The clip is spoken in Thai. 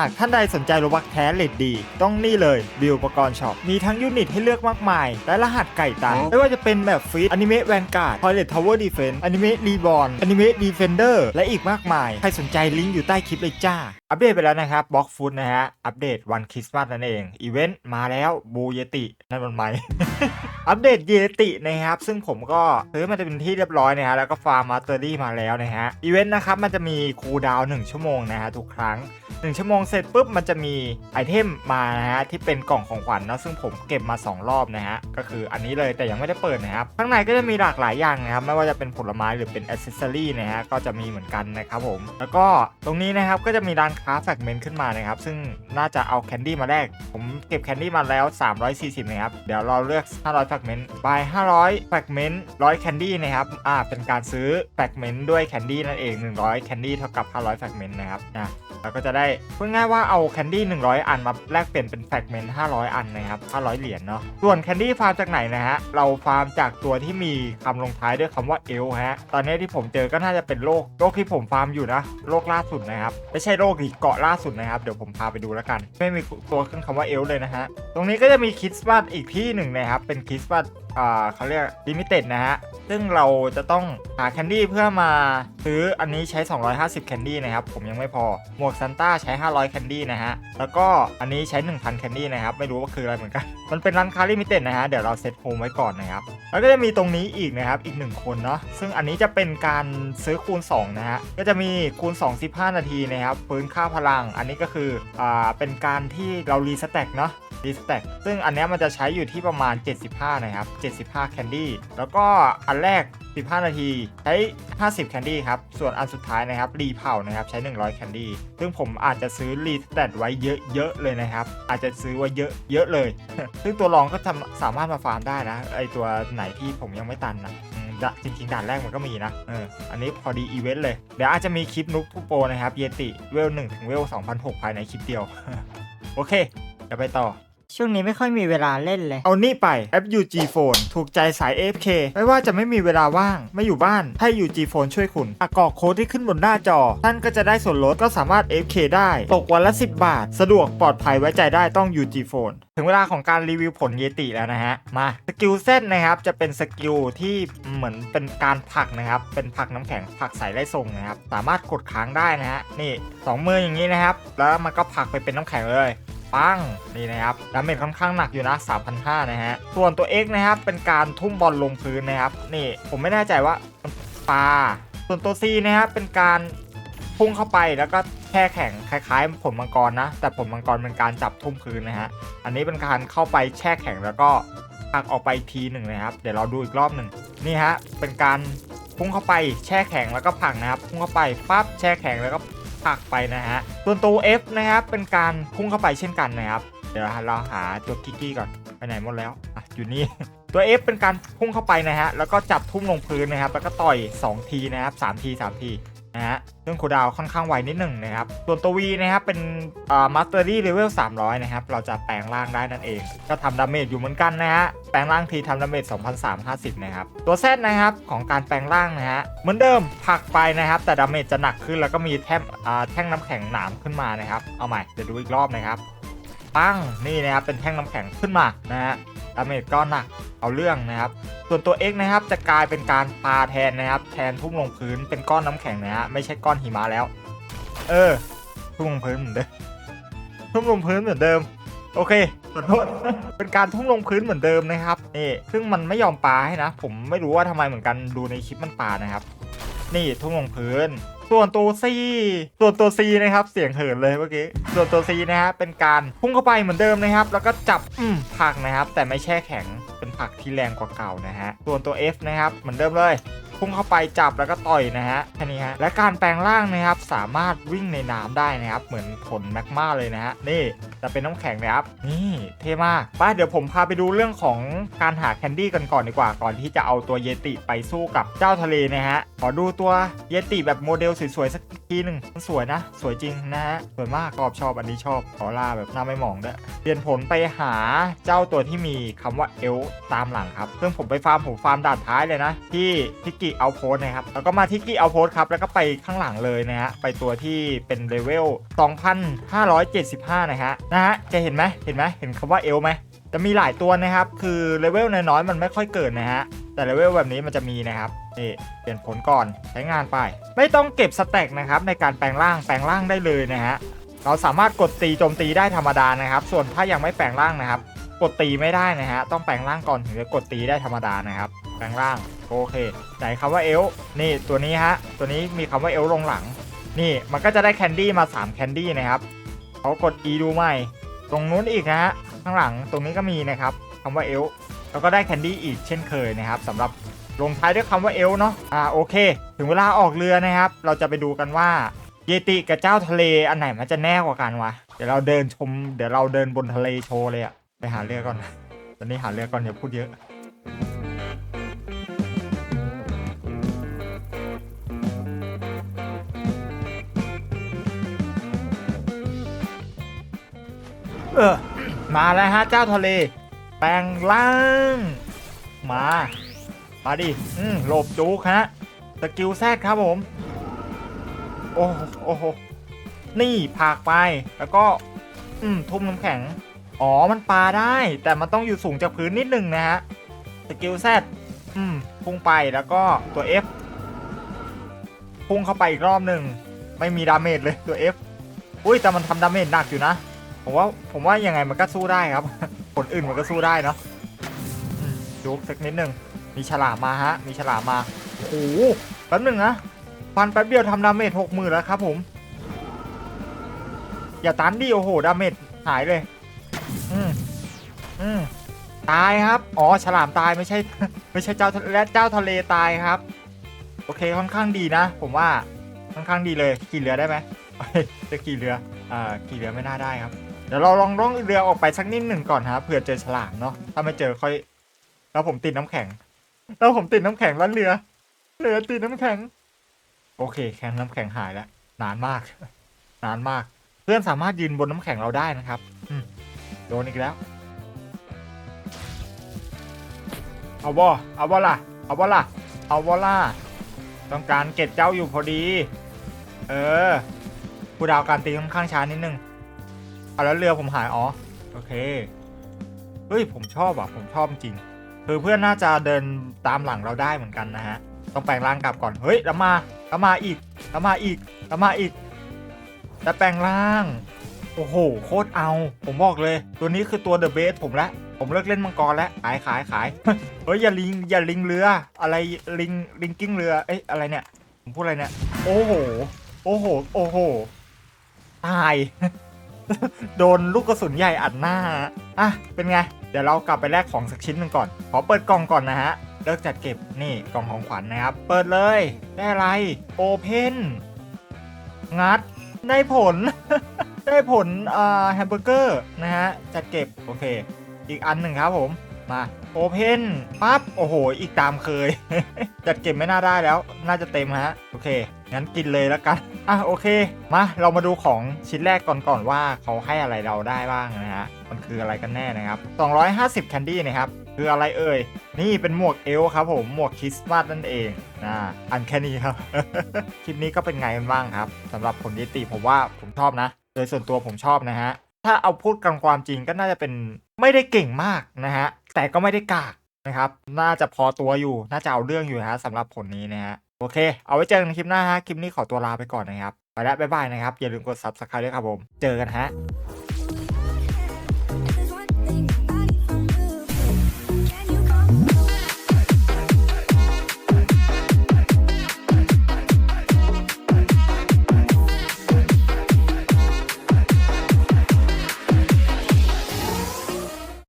หากท่านใดสนใจโลบักแท้เลดดี ต้องนี่เลยบิวอุปกรณ์ช็อป มีทั้งยูนิตให้เลือกมากมาย และรหัสไก่ตัน ไม่ว่าจะเป็นแบบฟีดอนิเมะแวนการ์ดทอยเลททาวเวอร์ดีเฟนต์อนิเมะรีบอลอนิเมะดีเฟนเดอร์และอีกมากมาย ใครสนใจลิงก์อยู่ใต้คลิปเลยจ้า อัปเดตไปแล้วนะครับบล็อกฟุตนะฮะ อัปเดตวันคริสต์มาสนั่นเอง อีเวนต์มาแล้วบูเยตินั่นมันไหมอัปเดตเยตินะครับ ซึ่งผมก็ซื้อมาเป็นที่เรียบร้อยนะฮะแล้วก็ฟาร์มมาสเตอรี่มาแล้วนะฮะอีเวนต์นะครับมันจะมีคูลดาวน์1ชั่วโมงนะฮะทุกครั้ง 1 ชั่วโมงเสร็จปุ๊บมันจะมีไอเทมมานะฮะที่เป็นกล่องของขวัญเนาะซึ่งผมเก็บมา 2 รอบนะฮะก็คืออันนี้เลยแต่ยังไม่ได้เปิดนะครับข้างในก็จะมีหลากหลายอย่างนะครับไม่ว่าจะเป็นผลไม้หรือเป็นอ c เซสซอรี่นะฮะก็จะมีเหมือนกันนะครับผม แล้วก็ตรงนี้นะครับก็จะมีร้านค้าแฟกเมนต์ขึ้นมานะครับซึ่งน่าจะเอาแคนดี้มาแลกผมเก็บแคนดี้มาแล้ว 340นะครับเดี๋ยวเราเลือก 500แฟกเมนต์ by 500แฟกเมนต์100แคนดี้นะครับอ่าเป็นการซื้อแฟกเมนต์ด้วยแคนดี้นั่นเอง 100แคนดี้เท่ากับ 500แฟกเมนต์นะครับนะเราก็จะได้พูดง่ายว่าเอาแคนดี้100 อันมาแลกเปลี่ยนเป็นแฟกเมนต์500 อันนะครับ500 เหรียญเนาะส่วนแคนดี้ฟาร์มจากไหนนะฮะเราฟาร์มจากตัวที่มีคำลงท้ายด้วยคำว่าเอลฮะตอนนี้ที่ผมเจอก็น่าจะเป็นโลกโลกที่ผมฟาร์มอยู่นะโลกล่าสุดนะครับไม่ใช่โลกอีกเกาะล่าสุดนะครับเดี๋ยวผมพาไปดูแล้วกัน ไม่มีตัวขึ้นคำว่าเอลเลยนะฮะตรงนี้ก็จะมีคริสต์มาสอีกที่หนึ่งนะครับเป็นคริสต์มาสอ่าเขาเรียกลิมิเต็ดนะฮะซึ่งเราจะต้องหาแคนดี้เพื่อมาซื้ออันนี้ใช้ 250 แคนดี้นะครับผมยังไม่พอหมวกซันต้าใช้ 500 แคนดี้นะฮะ แล้วก็อันนี้ใช้ 1,000 แคนดี้นะครับ ไม่รู้ว่าคืออะไรเหมือนกัน มันเป็นร้านค้าลิมิเต็ดนะฮะ เดี๋ยวเราเซตโฮมไว้ก่อนนะครับ แล้วก็จะมีตรงนี้อีกนะครับ อีก 1 คนเนาะ ซึ่งอันนี้จะเป็นการซื้อคูณ 2 นะฮะ ก็จะมีคูณ 2 15 นาทีนะครับฟื้นค่าพลัง อันนี้ก็คือ อ่า เป็นการที่เรารีสแต็กเนาะรีสแต็กซึ่งอันนี้มันจะใช้อยู่ที่ประมาณ 75 นะครับ 75 แคนดี้ แล้วก็อันแรก 15 นาที ใช้ 50 แคนดี้ครับ ส่วนอันสุดท้ายนะครับ รีเผานะครับใช้ 100 แคนดี้ ซึ่งผมอาจจะซื้อรีสแตทไว้เยอะๆเลยนะครับ อาจจะซื้อไว้เยอะเยอะเลย ซึ่งตัวรองก็สามารถมาฟาร์มได้นะ ไอตัวไหนที่ผมยังไม่ตันนะจริงๆด่านแรกมันก็มีนะ เออ อันนี้พอดีอีเวนต์เลย เดี๋ยวอาจจะมีคลิปนุกทุโปนะครับ เยติ เวล1ถึงเวล2,006ภายในคลิปเดียว โอเคเดี๋ยวไปต่อ ช่วงนี้ไม่ค่อยมีเวลาเล่นเลย เอานี่ไปแอป UG Phone ถูกใจสาย AFK ไม่ว่าจะไม่มีเวลาว่างไม่อยู่บ้านให้ UG Phone ช่วยคุณหากกรอกโค้ดที่ขึ้นบนหน้าจอ ท่านก็จะได้ส่วนลดก็สามารถ AFK ได้ตกวันละ 10 บาท สะดวกปลอดภัยไว้ใจได้ต้อง UG Phone ถึงเวลาของการรีวิวผลเยติแล้วนะฮะ มาสกิลเส้นนะครับจะเป็นสกิลที่เหมือนเป็นการผักนะครับ เป็นผักน้ำแข็งผักใส่ไล่ส่งนะครับ สามารถกดค้างได้นะฮะนี่สองมืออย่างนี้นะครับ แล้วมันก็ผักไปเป็นน้ำแข็งเลย ปังนี่นะครับดาเมจค่อนข้างหนักอยู่นะ 3,500 นะฮะ ส่วนตัว X นะครับเป็นการทุ่มบอลลงพื้นนะครับ นี่ผมไม่แน่ใจว่าปลาส่วนตัว C นะครับเป็นการพุ่งเข้าไปแล้วก็แช่แข็งคล้ายๆ ผลมังกรนะ แต่ผลมังกรเป็นการจับทุ่มพื้นนะฮะอันนี้เป็นการเข้าไปแช่แข็งแล้วก็ผลักออกไปทีหนึ่งนะครับ เดี๋ยวเราดูอีกรอบหนึ่งนี่ฮะเป็นการพุ่งเข้าไปแช่แข็งแล้วก็ผลักนะครับ พุ่งเข้าไปปั๊บแช่แข็งแล้วก็ ผักไปนะฮะส่วนตัว F นะครับเป็นการพุ่งเข้าไปเช่นกันนะครับเดี๋ยวเราหาตัวกิกกี้ก่อนไปไหนหมดแล้วอะอยู่นี่ตัว F เป็นการพุ่งเข้าไปนะฮะแล้วก็จับทุ่มลงพื้นนะครับแล้วก็ต่อย 2 ทีนะครับ3ที3ที นะฮะซึ่งคูดาวค่อนข้างไวนิดหนึ่งนะครับส่วนตัว V นะครับเป็นมาสเตอรี่เลเวล300 นะครับ เราจะแปลงร่างได้นั่นเอง ก็ทำดาเมจอยู่เหมือนกันนะฮะ แปลงร่างทีทำดาเมจ2,350 นะครับ ตัว Z นะครับของการแปลงร่างนะฮะ เหมือนเดิมผลักไปนะครับ แต่ดาเมจจะหนักขึ้นแล้วก็มีแท่งแท่งน้ำแข็งหนามขึ้นมานะครับ เอาใหม่เดี๋ยวดูอีกรอบนะครับ ปังนี่นะครับเป็นแท่งน้ำแข็งขึ้นมานะฮะดาเมจก็หนัก เอาเรื่องนะครับ ส่วนตัว X นะครับจะกลายเป็นการปาแทนนะครับ แทนทุ่มลงพื้นเป็นก้อนน้ำแข็งนะฮะไม่ใช่ก้อนหิมะแล้ว เออ ทุ่มลงพื้นเหมือนเดิมทุ่มลงพื้นเหมือนเดิม โอเคขอโทษเป็นการทุ่มลงพื้นเหมือนเดิมนะครับนี่ซึ่งมันไม่ยอมปาให้นะ ผมไม่รู้ว่าทำไมเหมือนกันดูในคลิปมันปานะครับ นี่ทุ่มลงพื้นส่วนตัว C ส่วนตัว C นะครับ เสียงเหินเลยเมื่อกี้ ส่วนตัว C นะฮะเป็นการพุ่งเข้าไปเหมือนเดิมนะครับ แล้วก็จับอืมผลักนะครับ แต่ไม่แช่แข็งเผักที่แรงกว่าเก่านะฮะ ส่วนตัว F นะครับเหมือนเดิมเลยพุ่งเข้าไปจับแล้วก็ต่อยนะฮะแค่นี้ฮะ และการแปลงร่างนะครับสามารถวิ่งในน้ำได้นะครับ เหมือนผลแมกมาเลยนะฮะ นี่จะเป็นน้ำแข็งนะครับ นี่เท่มากไป้าเดี๋ยวผมพาไปดูเรื่องของการหาแคนดี้กันก่อนดีกว่า ก่อนที่จะเอาตัวเยติไปสู้กับเจ้าทะเลนะฮะ อดูตัวเยติแบบโมเดลสวยๆสักทีหนึ่งมันสวยนะ สวยจริงนะฮะ สวยมากชอบชอบอันนี้ชอบขอลาแบบหน้าไม่หมองด้วยเปลี่ยนผลไปหาเจ้าตัวที่มีคำว่าเอลตามหลังครับ ซึ่งผมไปฟาร์มผมฟาร์มด่านท้ายเลยนะ ที่พิกิกิเอาโพสนะครับ แล้วก็มาที่กิเอาโพสครับ แล้วก็ไปข้างหลังเลยนะฮะ ไปตัวที่เป็นเลเวล 2,575 นะฮะ นะฮะ จะเห็นไหมเห็นไหมเห็นคำว่าเอลไหม จะมีหลายตัวนะครับ คือเลเวลน้อยๆมันไม่ค่อยเกิดนะฮะ แต่เลเวลแบบนี้มันจะมีนะครับ นี่เปลี่ยนผลก่อนใช้งานไป ไม่ต้องเก็บสแต็กนะครับในการแปลงร่างแปลงร่างได้เลยนะฮะ เราสามารถกดตีโจมตีได้ธรรมดานะครับ ส่วนถ้ายังไม่แปลงร่างนะครับ กดตีไม่ได้นะฮะ ต้องแปลงร่างก่อนถึงจะกดตีได้ธรรมดานะครับ แปลงร่างโอเคใส่คำว่าเอลนี่ตัวนี้ฮะ ตัวนี้มีคำว่าเอลลงหลัง นี่มันก็จะได้แคนดี้มา3แคนดี้นะครับเขากด E ดูใหม่ ตรงนู้นอีกนะฮะข้างหลังตรงนี้ก็มีนะครับคำว่าเอลแล้วก็ได้แคนดี้อีกเช่นเคยนะครับสำหรับลงท้ายด้วยคำว่าเอลเนาะอ่าโอเค ถึงเวลาออกเรือนะครับ เราจะไปดูกันว่าเยติกับเจ้าทะเลอันไหนมันจะแน่กว่ากันวะเดี๋ยวเราเดินชม เดี๋ยวเราเดินบนทะเลโชว์เลยอะไปหาเรือก่อนตอนนี้หาเรือก่อนอย่าพูดเยอะ เออ มาแล้วฮะเจ้าทะเล แปลงร่าง มา มาดิ อืมหลบจุกฮะ สกิลแซดครับผม โอ้โหโอ้โห นี่ผากไป แล้วก็ อืม ทุ่มน้ำแข็ง อ๋อ มันปาได้ แต่มันต้องอยู่สูงจากพื้นนิดนึงนะฮะ สกิลแซดอืม พุ่งไป แล้วก็ตัว F พุ่งเข้าไปอีกรอบหนึ่ง ไม่มีดาเมจเลยตัว F อุ้ยแต่มันทำดาเมจหนักอยู่นะ ผมว่าผมว่ายังไงมันก็สู้ได้ครับ ผลอื่นมันก็สู้ได้เนาะอืมจุกสักนิดหนึ่งมีฉลามมาฮะ มีฉลามมาโอ้โหแป๊บหนึ่งนะฟันแป๊บเดียวทำดาเมจหกหมื่นแล้วครับผม อย่าตันดิโอ้โหดาเมจหายเลย อืมอืมตายครับ อ๋อฉลามตายไม่ใช่ ไม่ใช่เจ้าและเจ้าทะเลตายครับ โอเคค่อนข้างดีนะ ผมว่าค่อนข้างดีเลยขี่เรือได้ไหมจะขี่เรืออ่าขี่เรือไม่น่าได้ครับ เดี๋ยวเราลองล่องเรือออกไปสักนิดหนึ่งก่อนฮะเผื่อเจอฉลามเนาะถ้าไม่เจอค่อย แล้วผมติดน้ำแข็ง แล้วผมติดน้ำแข็งแล้วเรือ เรือติดน้ำแข็ง โอเค แข็งน้ำแข็งหายแล้วนานมาก นานมาก เพื่อนสามารถยืนบนน้ำแข็งเราได้นะครับโดนอีกแล้ว เอาบ่เอาบ่ล่ะ เอาบ่ล่ะ เอาบ่ล่ะ ต้องการเก็ดเจ้าอยู่พอดี เออผู้ดาวการตีค่อนข้างช้านิดนึง เอาแล้วเรือผมหายอ๋อโอเคเฮ้ยผมชอบอะผมชอบจริงคือเพื่อนน่าจะเดินตามหลังเราได้เหมือนกันนะฮะต้องแปลงร่างกลับก่อนเฮ้ยแล้วมาแล้วมาอีกแล้วมาอีกแล้วมาอีกแล้วแปลงร่างโอ้โหโคตรเอา ผมบอกเลย ตัวนี้คือตัวเดอะเบสผมละผมเลิกเล่นมังกรแล้วขายขายขายเฮ้ยอย่าลิงอย่าลิงเรือ อะไรลิงลิงกิ้งเรือเอ้ยอะไรเนี่ยผมพูดอะไรเนี่ยโอ้โหโอ้โหโอ้โหตาย โดนลูกกระสุนใหญ่อัดหน้าอะเป็นไง เดี๋ยวเรากลับไปแลกของสักชิ้นหนึ่งก่อน ขอเปิดกล่องก่อนนะฮะเลิกจัดเก็บนี่กล่องของขวัญนะครับ เปิดเลย ได้อะไรโอเพนงัดได้ผล ได้ผลอ่าแฮมเบอร์เกอร์นะฮะจัดเก็บโอเค อีกอันหนึ่งครับผมมาโอเพนปั๊บ โอ้โห อีกตามเคย จัดเก็บไม่น่าได้แล้ว น่าจะเต็มฮะ โอเค งั้นกินเลยแล้วกัน อะโอเค มาเรามาดูของชิ้นแรกก่อนก่อนว่าเขาให้อะไรเราได้บ้างนะฮะ มันคืออะไรกันแน่นะครับ 250 แคนดี้นะครับ คืออะไรเอ่ย นี่เป็นหมวกเอลครับผมหมวกคริสต์มาสนั่นเองนะอันแค่นี้ครับ คลิปนี้ก็เป็นไงกันบ้างครับสำหรับผลนิติผมว่าผมชอบนะ โดยส่วนตัวผมชอบนะฮะ ถ้าเอาพูดกันความจริงก็น่าจะเป็นไม่ได้เก่งมากนะฮะ แต่ก็ไม่ได้กากนะครับ น่าจะพอตัวอยู่ น่าจะเอาเรื่องอยู่นะฮะสำหรับผลนี้นะฮะ โอเค เอาไว้เจอกันในคลิปหน้าฮะ คลิปนี้ขอตัวลาไปก่อนนะครับ ไปแล้วบ๊ายบายนะครับ อย่าลืมกด subscribe ด้วยครับผม เจอกันฮะ